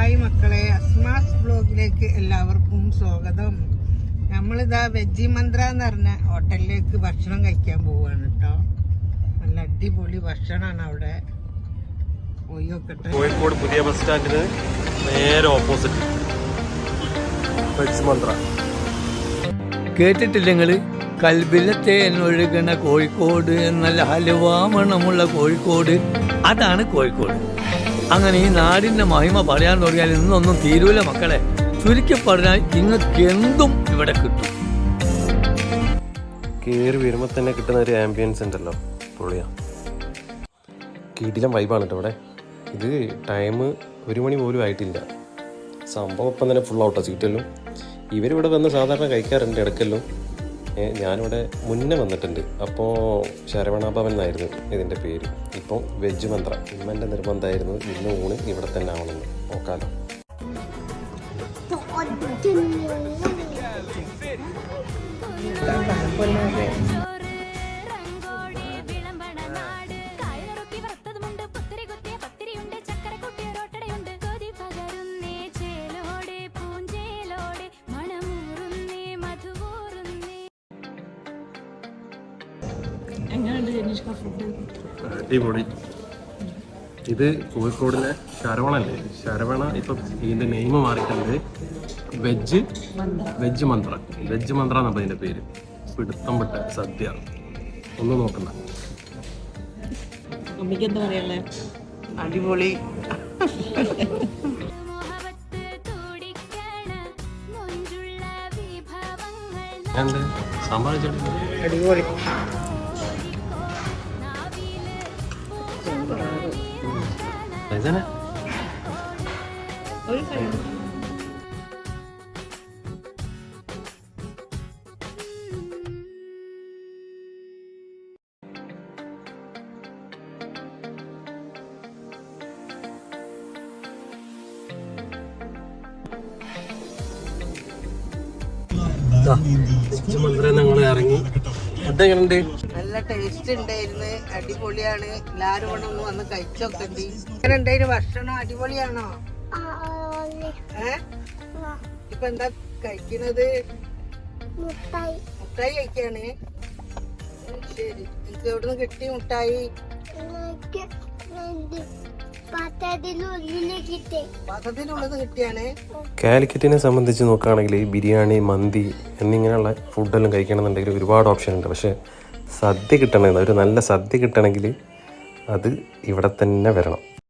Hi മക്കളെ അസ്മാസ് ബ്ലോഗിലേക്ക് എല്ലാവർക്കും സ്വാഗതം. നമ്മളിതാ വെജി മന്ത്ര എന്ന് പറഞ്ഞ ഹോട്ടലിലേക്ക് ഭക്ഷണം കഴിക്കാൻ പോവുകയാണ് കേട്ടോ നല്ല അടിപൊളി ഭക്ഷണമാണ് അവിടെ. പോയി നോക്കട്ടെ. കോഴിക്കോട് പുതിയ ബസ് സ്റ്റാൻഡിന് നേരെ ഓപ്പോസിറ്റ് വെജ് മന്ത്ര. കേട്ടിട്ടില്ലെങ്കിൽ കൽബിലത്തെ എന്നൊഴുകണ കോഴിക്കോട് നല്ല ഹലുവാമണമുള്ള കോഴിക്കോട്. അതാണ് കോഴിക്കോട്. അങ്ങനെ ഈ നാടിന്റെ മഹിമ പറയാൻ തുടങ്ങിയാൽ ഇന്നൊന്നും തീരൂല മക്കളെ. ചുരുക്കി പറഞ്ഞാൽ നിങ്ങൾക്ക് എന്തും ഇവിടെ കിട്ടും. കയറി വരുമ്പോൾ തന്നെ കിട്ടുന്ന ഒരു ആംബിയൻസ് ഉണ്ടല്ലോ പൊളിയാ. കീടിലം വൈബാണ് കേട്ടോ ഇവിടെ. ഇത് ടൈം ഒരു മണി പോലും ആയിട്ടില്ല. സംഭവം ഇപ്പം തന്നെ ഫുൾ ഔട്ടാ സീറ്റെല്ലാം ഇവരിവിടെ വന്ന് സാധാരണ കഴിക്കാറുണ്ട് ഇടയ്ക്കല്ലോ. ഞാനിവിടെ മുന്നേ വന്നിട്ടുണ്ട്. അപ്പോൾ ശരവണാഭവൻ എന്നായിരുന്നു ഇതിന്റെ പേര്. ഇപ്പോൾ വെജ് മന്ത്ര. ഇമ്മന്റെ നിർബന്ധമായിരുന്നു ഇന്ന് ഊണ് ഇവിടെ തന്നെ ആവണമെന്ന്. നോക്കാലോ. ചോറ് അടിപൊളി. ഇത് കോഴിക്കോടിലെ ശരവണല്ലേ? ശരവണ ഇപ്പം ഇതിന്റെ നെയിം മാറിയിട്ടുണ്ട്. Veg veg Mantra. Veg Mantra എന്നാണ് ഇതിന്റെ പേര്. പിടുത്തം വിട്ട സദ്യ ഒന്ന് നോക്കണ്ട. അടിപൊളി മോഹവത്ത് തുടിക്കണ മൊഞ്ചുള്ള വിഭവങ്ങൾ എന്ത്? സാമ്പാർ അടിപൊളി. രചന it? കാര്യം വെജ് മന്ത്ര ഞങ്ങൾ ഇറങ്ങി. ഫുഡ് എങ്ങനെയുണ്ട് നല്ല ടേസ്റ്റ് ഉണ്ടായിരുന്നു. അടിപൊളിയാണ്. എല്ലാരും കൂടെ ഒന്ന് വന്ന് കഴിച്ചോക്കണ്ടി. എങ്ങനെ ഉണ്ടായിരുന്നു ഭക്ഷണം? അടിപൊളിയാണോ? ഏ? ഇപ്പൊ എന്താ കഴിക്കുന്നത്? മുട്ടായി. കഴിക്കാണ് ശരി. എനിക്ക് എവിടുന്ന് കിട്ടി മുട്ടായി? കാലിക്കറ്റിനെ സംബന്ധിച്ച് നോക്കുകയാണെങ്കിൽ ഈ ബിരിയാണി മന്തി എന്നിങ്ങനെയുള്ള ഫുഡെല്ലാം കഴിക്കണമെന്നുണ്ടെങ്കിൽ ഒരുപാട് ഓപ്ഷൻ ഉണ്ട്. പക്ഷേ സദ്യ കിട്ടണമെന്ന് ഒരു നല്ല സദ്യ കിട്ടണമെങ്കിൽ അത് ഇവിടെ തന്നെ വരണം.